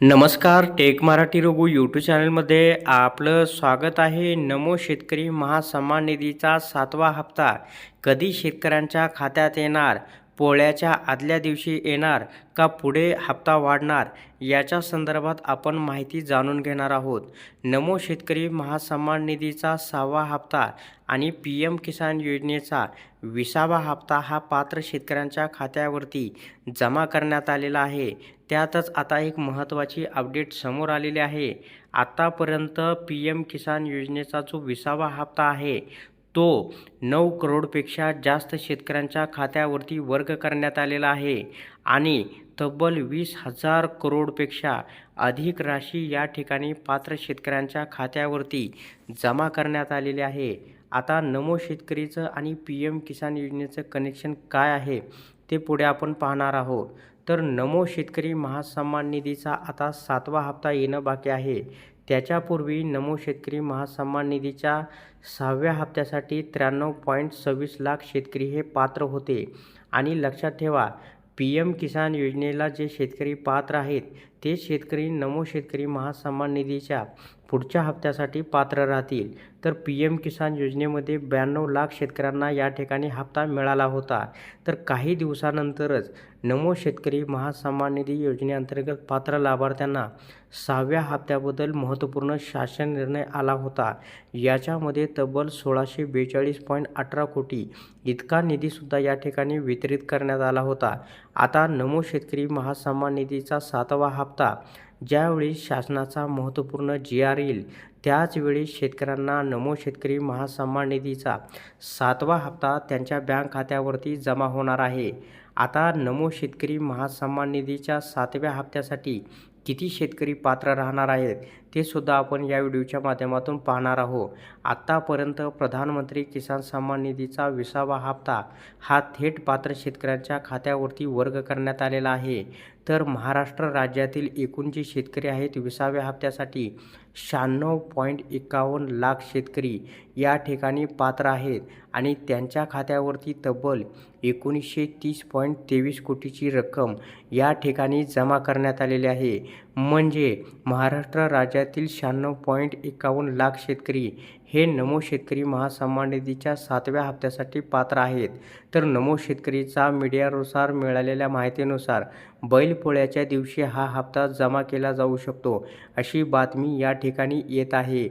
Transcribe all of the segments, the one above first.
नमस्कार take Marathi Raghu YouTube चॅनलमध्ये आपलं स्वागत आहे. नमो शेतकरी महासन्मान निधीचा सातवा हप्ता. कधी शेतकऱ्यांच्या खात्यात येणार? पोळ्याच्या आदल्या दिवशी येणार का पुढे हप्ता वाढणार? याच्या संदर्भात आपण माहिती जाणून घेणार आहोत. नमो शेतकरी महासन्मान निधीचा सहावा हप्ता आणि पी एम किसान योजनेचा विसावा हप्ता हा पात्र शेतकऱ्यांच्या खात्यावरती जमा करण्यात आलेला आहे. त्यातच आता एक महत्त्वाची अपडेट समोर आलेली आहे. आत्तापर्यंत पी एम किसान योजनेचा जो विसावा हप्ता आहे तो नऊ करोडपेक्षा जास्त शेतकऱ्यांच्या खात्यावरती वर्ग करण्यात आलेला आहे आणि तब्बल वीस हजार करोडपेक्षा अधिक राशी या ठिकाणी पात्र शेतकऱ्यांच्या खात्यावरती जमा करण्यात आलेली आहे. आता नमो शेतकरीचं आणि पी एम किसान योजनेचं कनेक्शन काय आहे ते पुढे आपण पाहणार आहोत. तर नमो शेतकरी महासन्मान निधीचा आता सातवा हप्ता येणं बाकी आहे. त्याच्यापूर्वी नमो शेतकरी महासन्मान निधीच्या सहाव्या हप्त्यासाठी त्र्याण्णव पॉईंट सव्वीस लाख शेतकरी हे पात्र होते. आणि लक्षात ठेवा पी एम किसान योजनेला जे शेतकरी पात्र आहेत ते शेतकरी नमो शेतकरी महासन्मान निधीच्या पुढच्या हप्त्यासाठी पात्र राहतील. तर पी एम किसान योजनेमध्ये ब्याण्णव लाख शेतकऱ्यांना या ठिकाणी हप्ता मिळाला होता. तर काही दिवसानंतरच नमो शेतकरी महासन्मान निधी योजनेअंतर्गत पात्र लाभार्थ्यांना सहाव्या हप्त्याबद्दल महत्त्वपूर्ण शासन निर्णय आला होता. याच्यामध्ये तब्बल सोळाशे बेचाळीस पॉईंट अठरा कोटी इतका निधीसुद्धा या ठिकाणी वितरित करण्यात आला होता. आता नमो शेतकरी महासन्मान निधीचा सातवा हप्ता ज्यावेळी शासनाचा महत्त्वपूर्ण जी आर येईल त्याचवेळी शेतकऱ्यांना नमो शेतकरी महासन्मान निधीचा सातवा हप्ता त्यांच्या बँक खात्यावरती जमा होणार आहे. आता नमो शेतकरी महासन्मान निधीच्या सातव्या हप्त्यासाठी किती शेतकरी पात्र राहणार आहेत ते सुद्धा आपण या व्हिडिओच्या माध्यमातून पाहणार आहोत. आत्तापर्यंत प्रधानमंत्री किसान सन्मान निधीचा विसावा हप्ता हा थेट पात्र शेतकऱ्यांच्या खात्यावरती वर्ग करण्यात आलेला आहे. तर महाराष्ट्र राज्यातील एकूण जे शेतकरी आहेत विसाव्या हप्त्यासाठी शहाण्णव पॉईंट एकावन्न लाख शेतकरी या ठिकाणी पात्र आहेत आणि त्यांच्या खात्यावरती तब्बल एकोणीसशे तीस पॉईंट तेवीस कोटीची रक्कम या ठिकाणी जमा करण्यात आलेली आहे. म्हणजे महाराष्ट्र राज्यातील शहाण्णव पॉईंट एकावन्न लाख शेतकरी हे नमो शेतकरी महासन्मान निधीच्या सातव्या हप्त्यासाठी पात्र आहेत. तर नमो शेतकरीचा मीडियानुसार मिळालेल्या माहितीनुसार बैलपोळ्याच्या दिवशी हा हप्ता जमा केला जाऊ शकतो अशी बातमी या ठिकाणी येत आहे.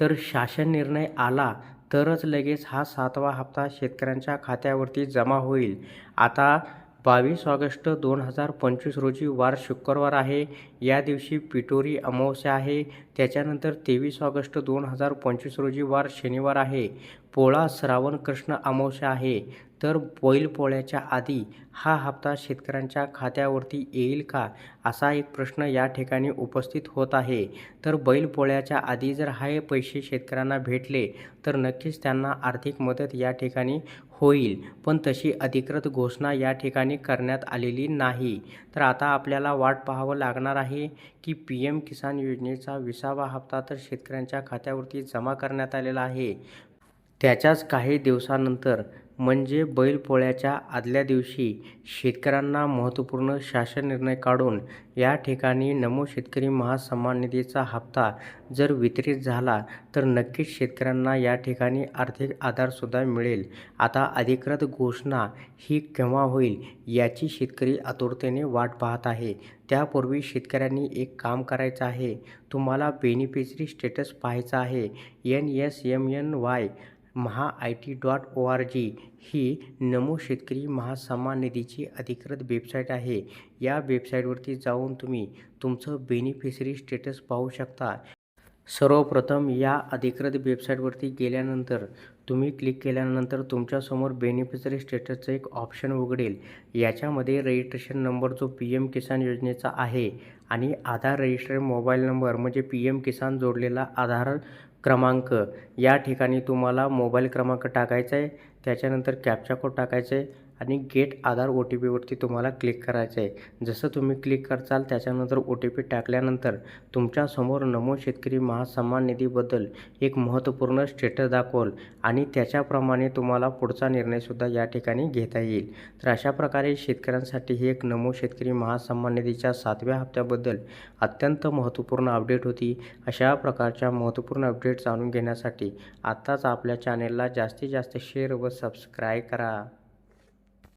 तर शासन निर्णय आला तरच लगेच हा सातवा हप्ता शेतकऱ्यांच्या खात्यावरती जमा होईल. आता बावीस ऑगस्ट दोन हजार पंचवीस रोजी वार शुक्रवार आहे. या दिवशी पिटोरी अमावस्या आहे. त्याच्यानंतर तेवीस ऑगस्ट दोन हजार पंचवीस रोजी वार शनिवार आहे. पोळा श्रावण कृष्ण अमावस्या आहे. तर बैलपोळ्याच्या आधी हा हप्ता शेतकऱ्यांच्या खात्यावरती येईल का? असा एक प्रश्न या ठिकाणी उपस्थित होत आहे. तर बैलपोळ्याच्या आधी जर हे पैसे शेतकऱ्यांना भेटले तर नक्कीच त्यांना आर्थिक मदत या ठिकाणी होईल. पण तशी अधिकृत घोषणा या ठिकाणी करण्यात आलेली नाही. तर आता आपल्याला वाट पाहावं लागणार आहे की पी एम किसान योजनेचा विसावा हप्ता तर शेतकऱ्यांच्या खात्यावरती जमा करण्यात आलेला आहे. त्याच्याच काही दिवसानंतर म्हणजे बैलपोळ्याच्या आदल्या दिवशी शेतकऱ्यांना महत्त्वपूर्ण शासन निर्णय काढून या ठिकाणी नमो शेतकरी महासन्मान निधीचा हप्ता जर वितरित झाला तर नक्कीच शेतकऱ्यांना या ठिकाणी आर्थिक आधारसुद्धा मिळेल. आता अधिकृत घोषणा ही केव्हा होईल याची शेतकरी आतुरतेने वाट पाहत आहे. त्यापूर्वी शेतकऱ्यांनी एक काम करायचं आहे. तुम्हाला बेनिफिशरी स्टेटस पाहायचा आहे. N S M N Y Maha I T dot O R G ही नमो शेतकरी महासन्मान निधीची अधिकृत वेबसाईट आहे. या वेबसाईटवरती जाऊन तुम्ही तुमचं बेनिफिशरी स्टेटस पाहू शकता. सर्वप्रथम या अधिकृत वेबसाईटवरती गेल्यानंतर तुम्ही क्लिक केल्यानंतर तुमच्यासमोर बेनिफिशरी स्टेटसचं एक ऑप्शन उघडेल. याच्यामध्ये रजिस्ट्रेशन नंबर जो पी एम किसान योजनेचा आहे आणि आधार रजिस्टर मोबाईल नंबर म्हणजे पी एम किसान जोडलेला आधार क्रमांक. या ठिकाणी तुम्हाला मोबाईल क्रमांक टाकायचा आहे. त्याच्यानंतर कॅप्चा कोड टाकायचा आहे. आणि गेट आधार ओ टी पीवरती तुम्हाला क्लिक करायचं आहे. जसं तुम्ही क्लिक करचाल त्याच्यानंतर ओ टी पी टाकल्यानंतर तुमच्यासमोर नमो शेतकरी महासन्मान निधीबद्दल एक महत्त्वपूर्ण स्टेटस दाखवल आणि त्याच्याप्रमाणे तुम्हाला पुढचा निर्णयसुद्धा या ठिकाणी घेता येईल. तर अशा प्रकारे शेतकऱ्यांसाठी ही एक नमो शेतकरी महासन्मान निधीच्या सातव्या हप्त्याबद्दल अत्यंत महत्त्वपूर्ण अपडेट होती. अशा प्रकारच्या महत्त्वपूर्ण अपडेट जाणून घेण्यासाठी आत्ताच आपल्या चॅनेलला जास्तीत जास्त शेअर व सबस्क्राईब करा.